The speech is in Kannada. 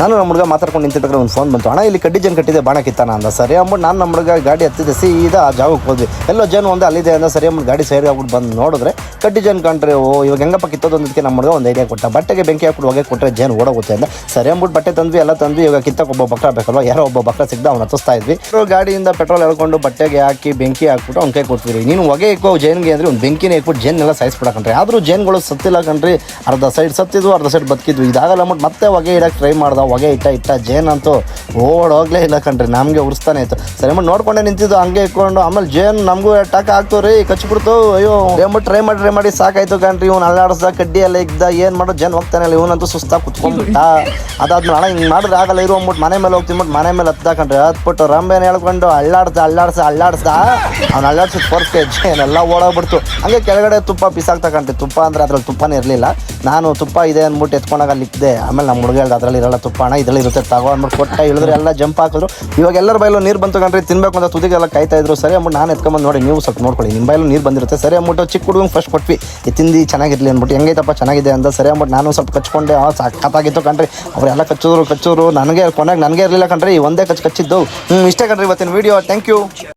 ನಾನು ನಮ್ಮ ಹುಡುಗ ಮಾತಾಡ್ಕೊಂಡು ನಿಂತಿರ್ಬೇಕಾದ್ರೆ ಒಂದು ಫೋನ್ ಬಂತು. ಅಣ್ಣ, ಇಲ್ಲಿ ಕಡ್ಡಿ ಜನ ಕಟ್ಟಿದೆ, ಬಾಣ ಕಿತ್ತಾನ ಅಂದ. ಸರಿ ಅಂದ್ಬಿಟ್ಟು ನಾನು ನಮ್ಮ ಹುಡುಗ ಗಾಡಿ ಹತ್ತಿದೆ, ಸೀದಾ ಆ ಜಾಗಕ್ಕೆ ಹೋದ್ವಿ. ಎಲ್ಲೋ ಜೇನು ಒಂದು ಅಲ್ಲಿದೆ ಅಂದ. ಸರಿ ಅಂದ್ಬಿಟ್ಟು ಗಾಡಿ ಸೈಡ್ ಆಗ್ಬಿಟ್ಟು ಬಂದು ನೋಡಿದ್ರೆ ಕಡ್ಡಿ ಜನ ಕಂಡ್ರೆ, ಓ, ಇವಾಗ ಹೆಂಗಪ್ಪ ಕಿತ್ತೋದು ಅಂದಕ್ಕೆ ನಮ್ಮ ಹುಡುಗ ಒಂದು ಐಡಿಯಾ ಕೊಟ್ಟ. ಬಟ್ಟೆಗೆ ಬೆಂಕಿ ಹಾಕ್ಬಿಟ್ಟು ಹೊಗೆ ಕೊಟ್ಟರೆ ಜೇನು ಓಡೋಗುತ್ತೆ ಅಂತ ಸರಿ ಅಂದ್ಬಿಟ್ಟು ಬಟ್ಟೆ ತಂದ್ವಿ, ಎಲ್ಲ ತಂದ್ವಿ. ಇವಾಗ ಕಿತ್ತಕ್ಕೆ ಒಬ್ಬ ಬಕ್ರ ಬೇಕಲ್ವ? ಯಾರೋ ಒಬ್ಬ ಬಕ್ರ ಸಿಗ್ದ ಅವ್ನು ಹತ್ತಿಸ್ತಾ ಇದ್ವಿ. ಗಾಡಿಯಿಂದ ಪೆಟ್ರೋಲ್ ಎಳ್ಕೊಂಡು ಬಟ್ಟೆಗೆ ಹಾಕಿ, ಬೆಂಕಿ ಹಾಕ್ಬಿಟ್ಟು ಅವ್ನ ಕೈ ಕೊಡ್ತೀವಿ ನೀನು ಹೊಗೆ ಇಕ್ಕೋ, ಜೇನ್ಗೆ ಅಂದ್ರೆ ಒಂದು ಬೆಂಕಿನೇ ಇಕ್ಬಿಟ್ಟು ಜೇನೆಲ್ಲ ಸಾಯಿಸ್ಬಿಡಕಂಡ್ರಿ ಆದರೂ ಜೇನ್ಗಳು ಸತ್ತಿಲ್ಲ ಕಣ್ರಿ ಅರ್ಧ ಸೈಡ್ ಸತ್ತಿದ್ವು, ಅರ್ಧ ಸೈಡ್ ಬದುಕಿದ್ವಿ. ಇದಾಗಲ್ಲ ಅಂದ್ಬಿಟ್ಟು ಮತ್ತೆ ಹೊಗೆ ಇಡಕ್ಕೆ ಟ್ರೈ ಮಾಡ್ದ? ಹೊಗೆ ಇಟ್ಟ ಇಟ್ಟ ಜೇನಂತೂ ಓಡೋಗ್ಲೇ ಇಲ್ಲ ಕಣ್ರಿ ನಮಗೆ ಉರಿಸ್ತಾನೆ ಇತ್ತು. ಸರಿ ಅಂದ್ಬಿಟ್ಟು ನೋಡ್ಕೊಂಡೆ ನಿಂತಿದ್ದು, ಹಂಗೆ ಇಟ್ಕೊಂಡು ಆಮೇಲೆ ಜೇನ್ ನಮಗೂ ಟಾಕ ಆಗ್ತು ರೀ, ಕಚ್ಬಿಡ್ತು. ಅಯ್ಯೋ, ಅಂದ್ಬಿಟ್ಟು ಟ್ರೈ ಮಾಡಿ ಟ್ರೈ ಮಾಡಿ ಸಾಕಾಯ್ತು ಕಣ್ರಿ ಇವ್ನು ಅಲ್ಲಾಡಿಸ್ದ ಕಡ್ಡಿ ಎಲ್ಲ ಇದ್ದ ಏನು ಮಾಡೋ ಜನ ಹೋಗ್ತಾನೆ ಇಲ್ಲ ಇವನಂತೂ ಸುಸ್ತಾಗಿ ಕುತ್ಕೊಂಡ್ಬಿಟ್ಟ. ಅದಾದ್ಮೇಲೆ ಅಣ್ಣ, ಹಿಂಗೆ ಮಾಡಿದ್ರೆ ಆಗಲ್ಲ, ಇರು ಅಂದ್ಬಿಟ್ಟು ಮನೆ ಮೇಲೆ ಹೋಗ್ತೀನಿ ಬಿಟ್ಟು ಮನೆ ಮೇಲೆ ಹತ್ತ ಕಣ್ರಿ. ಹತ್ಬಿಟ್ಟು ರಂಬೆನ ಹೇಳ್ಕೊಂಡು ಅಳ್ಳಾಡ್ದ ಅಳ್ಳಾಡ್ಸ ಅಳ್ಳಾಡ್ಸ್ದ ಅವ್ನು ಅಳ್ಳಾಡ್ಸಿದ ಪರ್ಫೆಕ್ಟ್ ಏನೆಲ್ಲ ಓಡೋಗ್ಬಿಡ್ತು. ಹಂಗೆ ಕೆಳಗಡೆ ತುಪ್ಪ ಬಿಸಾಕ್ತಾ ಕಣ್ರಿ. ತುಪ್ಪ ಅಂದ್ರೆ ಅದ್ರಲ್ಲಿ ತುಪ್ಪನೇ ಇರಲಿಲ್ಲ. ನಾನು ತುಪ್ಪ ಇದೆ ಅಂದ್ಬಿಟ್ಟು ಎತ್ಕೊಂಡಾಗ ಅಲ್ಲಿ ಇಕ್ಕಿದೆ ಆಮೇಲೆ ನಮ್ಮ ಹುಡುಗ ಹೇಳ್ದೆ ಅದರಲ್ಲಿ ಇರಲ್ಲ ತುಪ್ಪ, ಅಣ್ಣ ಇದರಲ್ಲಿ ಇರುತ್ತೆ, ತಗೋ ಅಂದ್ಬಿಟ್ಟು ಕೊಟ್ಟ, ಇಳಿದ್ರೆ ಎಲ್ಲ ಜಂಪ್ ಹಾಕಿದ್ರು. ಇವಾಗ ಎಲ್ಲರ ಬೈಲು ನೀರು ಬಂತು ಕಣ್ರಿ, ತಿನ್ಬೇಕು ಅಂತ ತುದಿಗೆಲ್ಲ ಕಾಯ್ತಾ ಇದ್ರು. ಸರಿ ಅಂದ್ಬಿಟ್ಟು ನಾನು ಎತ್ಕೊಂಬಂದು ನೋಡಿ, ನೀವು ಸ್ವಲ್ಪ ನೋಡ್ಕೊಳ್ಳಿ ನಿಮ್ಮ ಬೈಲು ನೀರು ಬಂದಿರುತ್ತೆ. ಸರಿ ಅಂದ್ಬಿಟ್ಟು ಚಿಕ್ಕ ಹುಡುಗಂಗೆ ಫಸ್ಟ್ ಕೊಟ್ವಿ. ತಿಂದು, ಚೆನ್ನಾಗಿರ್ಲಿ ಅಂದ್ಬಿಟ್ಟು, ಹೆಂಗೈತಪ್ಪ, ಚೆನ್ನಾಗಿದೆ ಅಂತ ಸರಿ ಅಂದ್ಬಿಟ್ಟು ನಾನು ಸ್ವಲ್ಪ ಕಚ್ಕೊಂಡೆ. ಆ ಸಖತ್ತಾಗಿತ್ತು ಕಣ್ರಿ. ಅವರೆಲ್ಲ ಕಚ್ಚಿದ್ರು ಕಚ್ಚೋರು. ನನಗೆ ಕೊನೆಗೆ ನನಗೆ ಇರಲಿಲ್ಲ ಕಣ್ರಿ. ಒಂದೇ ಕಚ್ ಕಚ್ಚಿದ್ದು. ಹ್ಞೂ ಇಷ್ಟೇ ಕಣ್ರಿ ಇವತ್ತಿನ ವೀಡಿಯೋ ಥ್ಯಾಂಕ್ ಯು